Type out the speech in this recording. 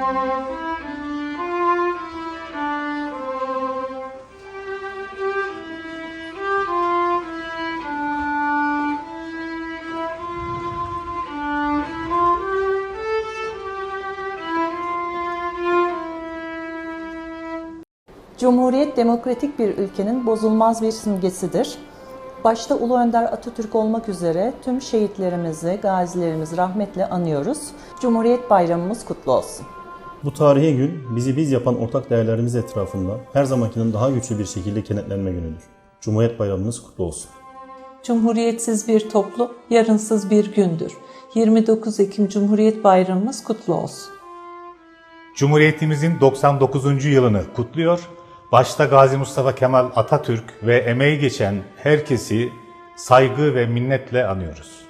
Cumhuriyet demokratik bir ülkenin bozulmaz bir simgesidir. Başta Ulu Önder Atatürk olmak üzere tüm şehitlerimizi, gazilerimizi rahmetle anıyoruz. Cumhuriyet Bayramımız kutlu olsun. Bu tarihi gün bizi biz yapan ortak değerlerimiz etrafında her zamankinden daha güçlü bir şekilde kenetlenme günüdür. Cumhuriyet Bayramınız kutlu olsun. Cumhuriyetsiz bir toplu, yarınsız bir gündür. 29 Ekim Cumhuriyet Bayramımız kutlu olsun. Cumhuriyetimizin 99. yılını kutluyor. Başta Gazi Mustafa Kemal Atatürk ve emeği geçen herkesi saygı ve minnetle anıyoruz.